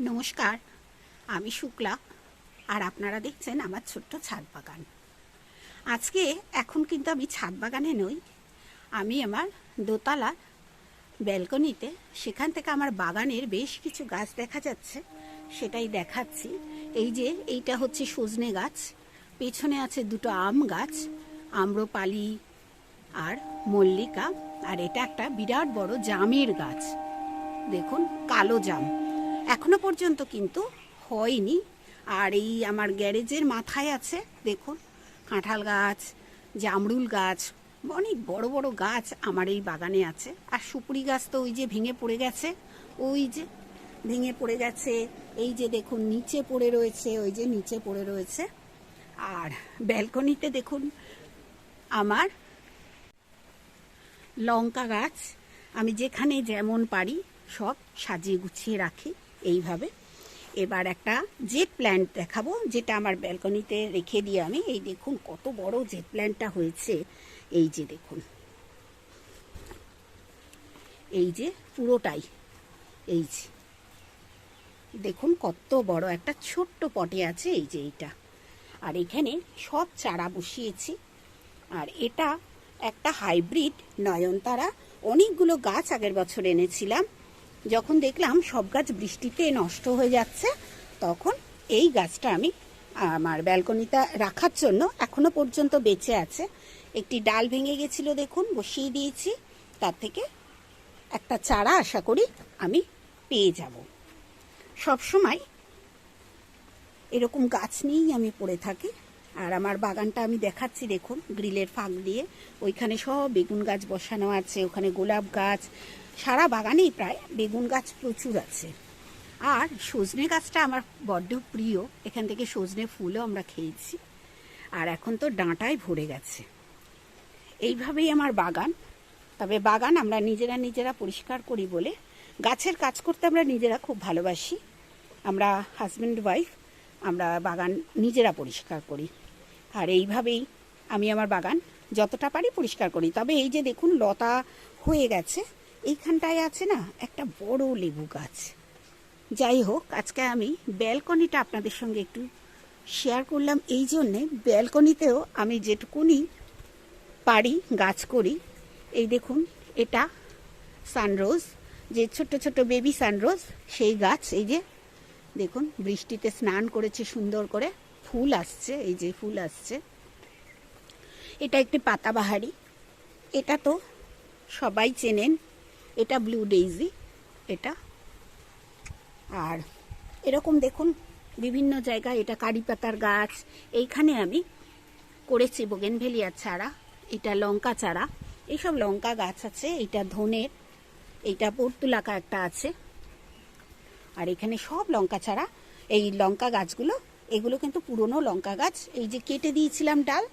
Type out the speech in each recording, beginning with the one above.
নমস্কার, আমি শুক্লা আর আপনারা দেখছেন আমার ছোট্ট ছাদ বাগান। আজকে এখন কিন্তু আমি ছাদ বাগানে নই, আমি আমার দোতলার ব্যালকনিতে সেখান থেকে আমার বাগানের বেশ কিছু গাছ দেখা যাচ্ছে, সেটাই দেখাচ্ছি। এই যে এইটা হচ্ছে সজনে গাছ, পেছনে আছে দুটো আম গাছ, আম্রপালি আর মল্লিকা, আর এটা একটা বিরাট বড় জামের গাছ। দেখুন, কালো জাম। এখনও পর্যন্ত কিন্তু হয়নি। আর এই আমার গ্যারেজের মাথায় আছে, দেখুন, কাঁঠাল গাছ, জামরুল গাছ, অনেক বড় বড় গাছ আমার এই বাগানে আছে। আর সুপুরি গাছ তো ওই যে ভেঙে পড়ে গেছে, ওই যে ভেঙে পড়ে গেছে, এই যে দেখুন, নিচে পড়ে রয়েছে, ওই যে নিচে পড়ে রয়েছে। আর ব্যালকনিতে দেখুন, আমার লঙ্কা গাছ, আমি যেখানে যেমন পারি সব সাজিয়ে গুছিয়ে রাখি। এইভাবে। এবার একটা জেট প্ল্যান্ট দেখাবো, যেটা আমার ব্যালকনিতে রেখে দিয়ে আমি, এই দেখুন কত বড় জেট প্ল্যান্টটা হয়েছে। এই যে দেখুন। এই যে পুরোটাই। এই যে। দেখুন কত বড় একটা ছোট্ট পটে আছে এই যে এইটা। আর এখানে সব চারা বসিয়েছি। আর এটা একটা হাইব্রিড নয়নতারা। অনেকগুলো গাছ আগের বছর এনেছিলাম। যখন দেখলাম সব গাছ বৃষ্টিতে নষ্ট হয়ে যাচ্ছে, তখন এই গাছটা আমি, আমার ব্যালকনিতে রাখার জন্য এখনও পর্যন্ত বেঁচে আছে। একটি ডাল ভেঙে গেছিল দেখুন, বসিয়ে দিয়েছি। তার থেকে একটা চারা আশা করি আমি পেয়ে যাব। সব সময় এরকম গাছ নিয়েই আমি পড়ে থাকি। আর আমার বাগানটা আমি দেখাচ্ছি দেখুন, গ্রিলের ফাঁক দিয়ে। ওইখানে সব বেগুন গাছ বসানো আছে, ওখানে গোলাপ গাছ সারা বাগানেই প্রায় বেগুন গাছ প্রচুর আছে। আর সজনে গাছটা আমার বড্ড প্রিয়। এখান থেকে সজনে ফুলও আমরা খেয়েছি। আর এখন তো ডাঁটায় ভরে গেছে। এইভাবেই আমার বাগান। তবে বাগান আমরা নিজেরা নিজেরা পরিষ্কার করি বলে গাছের কাজ করতে আমরা নিজেরা খুব ভালোবাসি। আমরা হাজব্যান্ড ওয়াইফ, আমরা বাগান নিজেরা পরিষ্কার করি। আর এইভাবেই আমি আমার বাগান যতটা পারি পরিষ্কার করি। তবে এই যে দেখুন, লতা হয়ে গেছে। এইখানটায় আছে না একটা বড় লেবু গাছ। যাই হোক, আজকে আমি ব্যালকনিটা আপনাদের সঙ্গে একটু শেয়ার করলাম। এই জন্যে ব্যালকনিতেও আমি যেটুকুনি পারি গাছ করি। এই দেখুন, এটা সানরোজ যে ছোট্ট ছোট্ট বেবি সানরোজ সেই গাছ, এই যে দেখুন, বৃষ্টিতে স্নান করেছে সুন্দর করে। ফুল আসছে, এই যে ফুল আসছে। এটা একটি পাতাবাহারি। এটা তো সবাই চেনেন। এটা ব্লু ডেইজি এটা। আর এরকম দেখুন, বিভিন্ন জায়গায় এটা কারি পাতার গাছ। এইখানে আমি করেছি বোগেনভেলিয়ার চারা, এটা লঙ্কা চারা। এইসব লঙ্কা গাছ আছে এটা ধনের, এইটা পর্তুলাকা একটা আছে। আর এখানে সব লঙ্কা চারা, এই লঙ্কা গাছগুলো, এগুলো কিন্তু পুরনো লঙ্কা গাছ। এই যে কেটে দিয়েছিলাম ডাল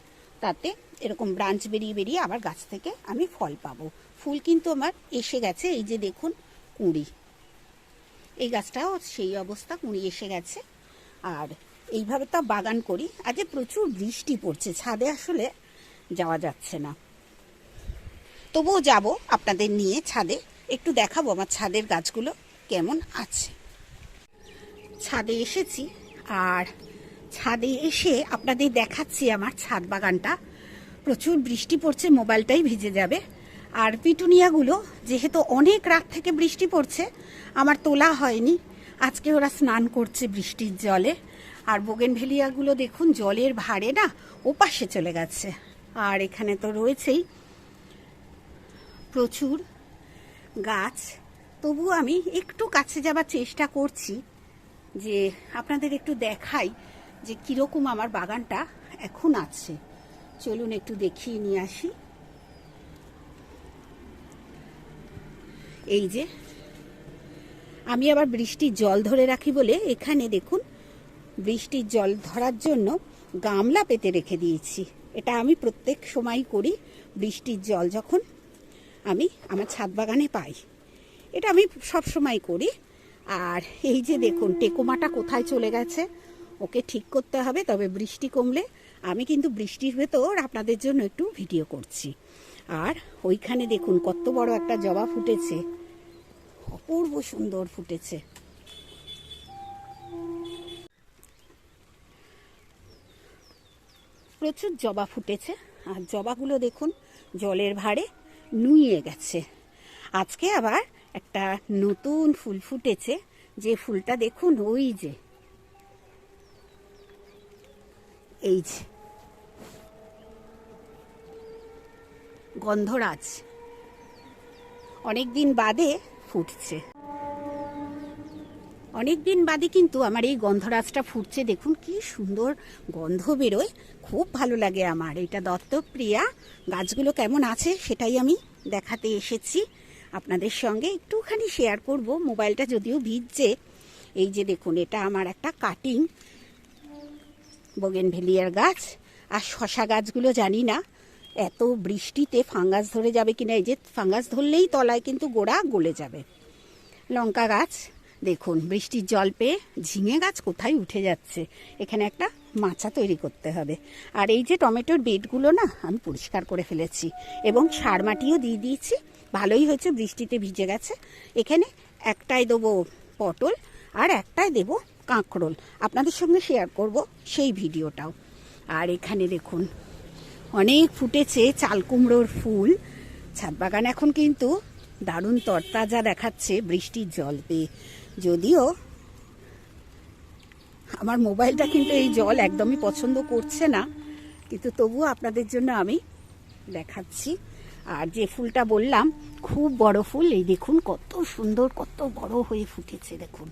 তাতে এরকম ব্রাঞ্চ বেরিয়ে বেরিয়ে আবার গাছ থেকে আমি ফল পাবো। ফুল কিন্তু আমার এসে গেছে, এই যে দেখুন কুঁড়ি। এই গাছটাও সেই অবস্থা, কুঁড়ি এসে গেছে। আর এইভাবে তো বাগান করি। আজকে প্রচুর বৃষ্টি পড়ছে, ছাদে আসলে যাওয়া যাচ্ছে না। তবুও যাব আপনাদের নিয়ে ছাদে। একটু দেখাবো আমার ছাদের গাছগুলো কেমন আছে। ছাদে এসেছি, আর ছাদে এসে আপনাদের দেখাচ্ছি আমার ছাদ বাগানটা। প্রচুর বৃষ্টি পড়ছে, মোবাইলটাই ভিজে যাবে। আর পিটুনিয়াগুলো, যেহেতু অনেক রাত থেকে বৃষ্টি পড়ছে, আমার তোলা হয়নি। আজকে ওরা স্নান করছে বৃষ্টির জলে। আর বোগেনভেলিয়াগুলো দেখুন, জলের ভারে না, ওপাশে চলে গেছে। আর এখানে তো রয়েছেই প্রচুর গাছ। তবু আমি একটু কাছে যাবার চেষ্টা করছি যে আপনাদের একটু দেখাই যে কীরকম আমার বাগানটা এখন আছে। চলুন একটু দেখিয়ে নিয়ে আসি। এই যে, আমি আবার বৃষ্টির জল ধরে রাখি বলে এখানে দেখুন, বৃষ্টির জল ধরার জন্য গামলা পেতে রেখে দিয়েছি। এটা আমি প্রত্যেক সময় করি, বৃষ্টির জল যখন আমি আমার ছাদ বাগানে পাই। এটা আমি সব সময় করি। আর এই যে দেখুন, টেকোমাটা কোথায় চলে গেছে? ওকে ঠিক করতে হবে, তবে বৃষ্টি কমলে আমি কিন্তু বৃষ্টির ভেতর আপনাদের জন্য একটু ভিডিও করছি। আর ওইখানে দেখুন কত বড় একটা জবা ফুটেছে। অপূর্ব সুন্দর ফুটেছে। প্রচুর জবা ফুটেছে, আর জবাগুলো দেখুন জলের ভারে নুয়ে গেছে। আজকে আবার একটা নতুন ফুল ফুটেছে, যে ফুলটা দেখুন ওই যে। এই যে। গন্ধরাজ। অনেক দিন বাদে ফুটছে। অনেক দিন বাদে কিন্তু আমার এই গন্ধরাজটা ফুটছে। দেখুন কি সুন্দর গন্ধ বেরোয়। খুব ভালো লাগে আমার। এটা দত্তপ্রিয়া। গাছগুলো কেমন আছে সেটাই আমি দেখাতে এসেছি। আপনাদের সঙ্গে একটুখানি শেয়ার করব। মোবাইলটা যদিও ভিজছে। এই যে দেখুন, এটা আমার একটা কাটিং বোগেনভেলিয়ার গাছ। আর শশা গাছগুলো জানি না, এত বৃষ্টিতে ফাঙ্গাস ধরে যাবে কিনা, এই যে ফাঙ্গাস ধরলেই তলায় কিন্তু গোড়া গলে যাবে। লঙ্কা গাছ, দেখুন, বৃষ্টির জল পেয়ে ঝিঙে গাছ কোথায় উঠে যাচ্ছে। এখানে একটা মাচা তৈরি করতে হবে। আর এই যে টমেটোর বেডগুলো না, আমি পরিষ্কার করে ফেলেছি। এবং সার মাটিও দিয়ে দিয়েছি, ভালোই হয়েছে, বৃষ্টিতে ভিজে গেছে। এখানে একটাই দেবো পটল, আর একটাই দেবো কাঁকরোল। আপনাদের সঙ্গে শেয়ার করব সেই ভিডিওটাও। আর এখানে দেখুন, অনেক ফুটেছে চাল কুমড়োর ফুল। ছাদ বাগান এখন কিন্তু দারুণ তরতাজা দেখাচ্ছে বৃষ্টির জল পেয়ে যদিও আমার মোবাইলটা কিন্তু এই জল একদমই পছন্দ করছে না, কিন্তু তবুও আপনাদের জন্য আমি দেখাচ্ছি। আর যে ফুলটা বললাম, খুব বড় ফুল, এই দেখুন কত সুন্দর, কত বড় হয়ে ফুটেছে, দেখুন।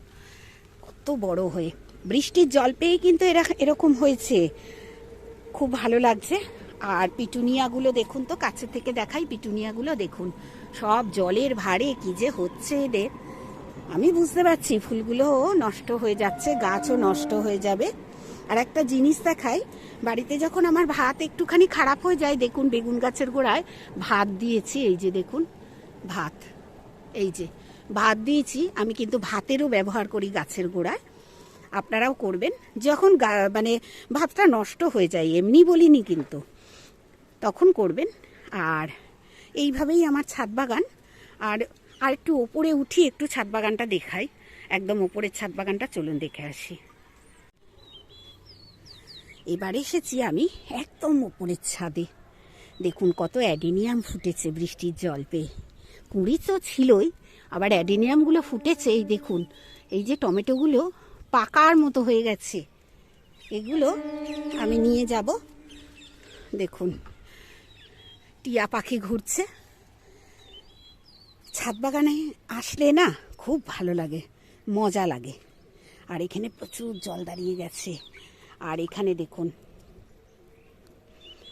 কত বড় হয়ে। বৃষ্টির জল পেয়ে কিন্তু এরা এরকম হয়েছে। খুব ভালো লাগছে। আর পিটুনিয়াগুলো দেখুন তো, কাছে থেকে দেখাই পিটুনিয়াগুলো দেখুন। সব জলের ভারে কি যে হচ্ছে এদের। আমি বুঝতে পারছি ফুলগুলো নষ্ট হয়ে যাচ্ছে, গাছও নষ্ট হয়ে যাবে। আর একটা জিনিস দেখাই, বাড়িতে যখন আমার ভাত একটুখানি খারাপ হয়ে যায়, দেখুন বেগুন গাছের গোড়ায় ভাত দিয়েছি, এই যে দেখুন, ভাত। এই যে ভাত দিয়েছি, আমি কিন্তু ভাতেরও ব্যবহার করি গাছের গোড়ায়। আপনারাও করবেন। যখন মানে ভাতটা নষ্ট হয়ে যায়, এমনি বলিনি কিন্তু, তখন করবেন। আর এইভাবেই আমার ছাদ বাগান। আর আর একটু ওপরে উঠি, একটু ছাদ বাগানটা দেখাই। একদম ওপরের ছাদ বাগানটা চলুন দেখে আসি। এবার এসেছি আমি একদম ওপরের ছাদে। দেখুন কত অ্যাডিনিয়াম ফুটেছে বৃষ্টির জল পেয়ে। কুড়ি তো ছিলই আবার অ্যাডিনিয়ামগুলো ফুটেছে, এই দেখুন। এই যে টমেটোগুলো পাকার মতো হয়ে গেছে। এগুলো আমি নিয়ে যাব। দেখুন, টিয়া পাখি ঘুরছে। ছাদ বাগানে আসলে না খুব ভালো লাগে, মজা লাগে। আর এখানে প্রচুর জল দাঁড়িয়ে গেছে। আর এখানে দেখুন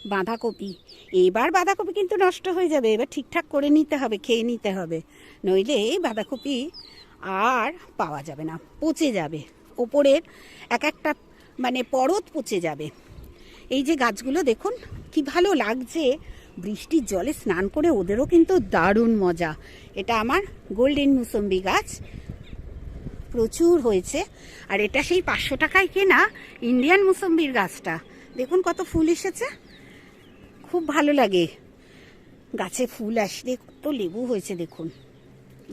বাঁধাকপি। এবার বাঁধাকপি কিন্তু নষ্ট হয়ে যাবে। এবার ঠিকঠাক করে নিতে হবে, খেয়ে নিতে হবে। নইলে বাঁধাকপি আর পাওয়া যাবে না, পচে যাবে। ওপরের এক একটা মানে পরত পচে যাবে। এই যে গাছগুলো দেখুন, কি ভালো লাগছে। বৃষ্টির জলে স্নান করে ওদেরও কিন্তু দারুণ মজা। এটা আমার গোল্ডেন মুসম্বি গাছ। প্রচুর হয়েছে। আর এটা সেই পাঁচশো টাকায় কেনা ইন্ডিয়ান মুসম্বির গাছটা। দেখুন কত ফুল এসেছে। খুব ভালো লাগে। গাছে ফুল আসলে কত লেবু হয়েছে দেখুন।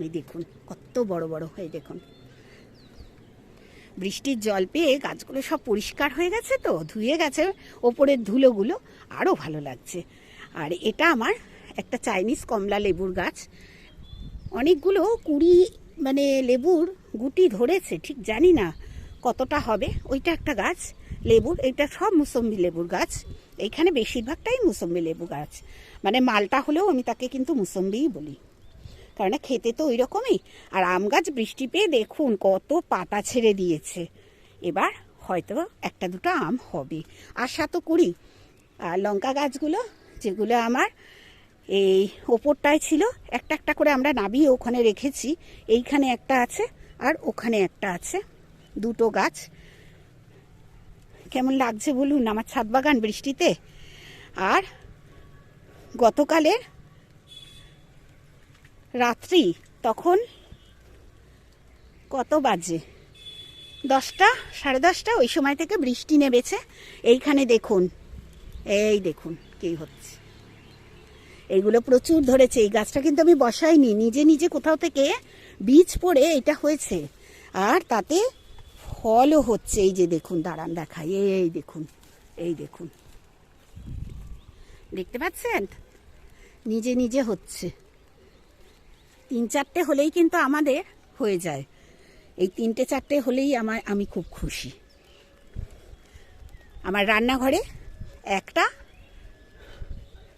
এই দেখুন, কত বড় বড় হয়ে দেখুন। বৃষ্টির জল পেয়ে গাছগুলো সব পরিষ্কার হয়ে গেছে তো, ধুয়ে গেছে। ওপরের ধুলোগুলো আরও ভালো লাগছে। আর এটা আমার একটা চাইনিজ কমলা লেবুর গাছ। অনেকগুলো কুড়ি মানে লেবুর গুটি ধরেছে, ঠিক জানি না কতটা হবে। ওইটা একটা গাছ, লেবুর, এটা সব মুসম্বি লেবুর গাছ। এইখানে বেশিরভাগটাই মুসম্বি লেবু গাছ। মানে মালটা হলেও আমি তাকে কিন্তু মুসম্বিই বলি। কারণ খেতে তো ওই রকমই আর আম গাছ বৃষ্টি পেয়ে দেখুন কত পাতা ছেড়ে দিয়েছে। এবার হয়তো একটা দুটো আম হবে। আশা তো করি। আর লঙ্কা গাছগুলো, যেগুলো আমার এই ওপরটায় ছিল, একটা একটা করে আমরা নাবিয়ে ওখানে রেখেছি। এইখানে একটা আছে আর ওখানে একটা আছে। দুটো গাছ। কেমন লাগছে বলুন আমার ছাদ বাগান বৃষ্টিতে? আর গতকালের রাত্রি তখন কত বাজে? দশটা, সাড়ে দশটা, ওই সময় থেকে বৃষ্টি নেমেছে। এইখানে দেখুন, এই দেখুন কি হচ্ছে। এইগুলো প্রচুর ধরেছে, এই গাছটা কিন্তু আমি বসাইনি, নিজে নিজে কোথাও থেকে বীজ পড়ে এটা হয়েছে। আর তাতে ফলও হচ্ছে, এই যে দেখুন, দাঁড়ান দেখাই, এই দেখুন এই দেখুন। দেখতে পাচ্ছেন? নিজে নিজে হচ্ছে। তিন চারটে হলেই কিন্তু আমাদের হয়ে যায়। এই তিনটে চারটে হলেই আমার, আমি খুব খুশি। আমার রান্নাঘরে একটা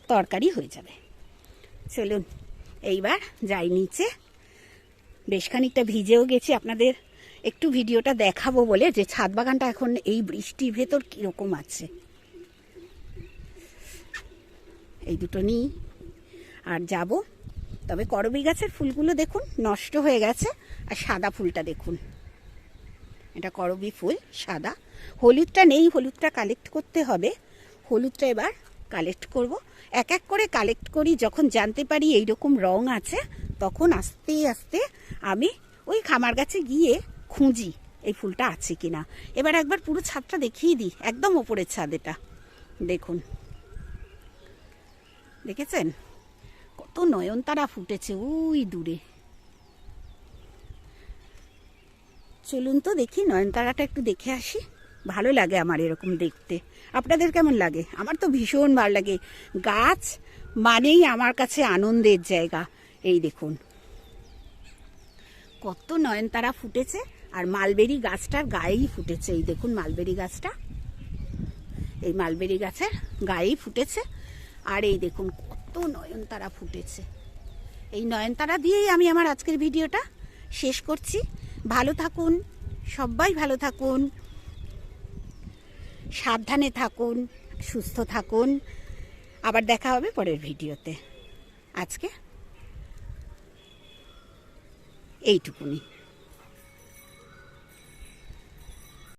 তরকারি হয়ে যাবে। চলুন, এইবার যাই নিচে। বেশ খানিকটা ভিজেও গেছি আপনাদের একটু ভিডিওটা দেখাবো বলে যে ছাদ বাগানটা এখন এই বৃষ্টির ভেতর কীরকম আছে। এই দুটো নিই আর যাব। তবে করবি গাছের ফুলগুলো দেখুন, নষ্ট হয়ে গেছে। আর সাদা ফুলটা দেখুন। এটা করবি ফুল, সাদা। হলুদটা নেই, হলুদটা কালেক্ট করতে হবে। হলুদটা এবার কালেক্ট করব। এক এক করে কালেক্ট করি, যখন জানতে পারি এই রকম রং আছে, তখন আস্তে আস্তে আমি ওই খামার গাছে গিয়ে খুঁজি এই ফুলটা আছে কি না এবার একবার পুরো ছাদটা দেখিয়ে দিই, একদম ওপরের ছাদ এটা। দেখুন। দেখেছেন? কত নয়নতারা ফুটেছে, ওই দূরে। চলুন তো দেখি, নয়নতারাটা একটু দেখে আসি। ভালো লাগে আমার এরকম দেখতে। আপনাদের কেমন লাগে? আমার তো ভীষণ ভালো লাগে। গাছ মানেই আমার কাছে আনন্দের জায়গা। এই দেখুন। কত নয়নতারা ফুটেছে আর মালবেরি গাছটার গায়েই ফুটেছে, এই দেখুন মালবেরি গাছটা। এই মালবেরি গাছের গায়েই ফুটেছে, আর এই দেখুন কত নয়নতারা ফুটেছে। এই নয়নতারা দিয়েই আমি আমার আজকের ভিডিওটা শেষ করছি। ভালো থাকুন, সবাই ভালো থাকুন, সাবধানে থাকুন, সুস্থ থাকুন। আবার দেখা হবে পরের ভিডিওতে। আজকে এইটুকুনি।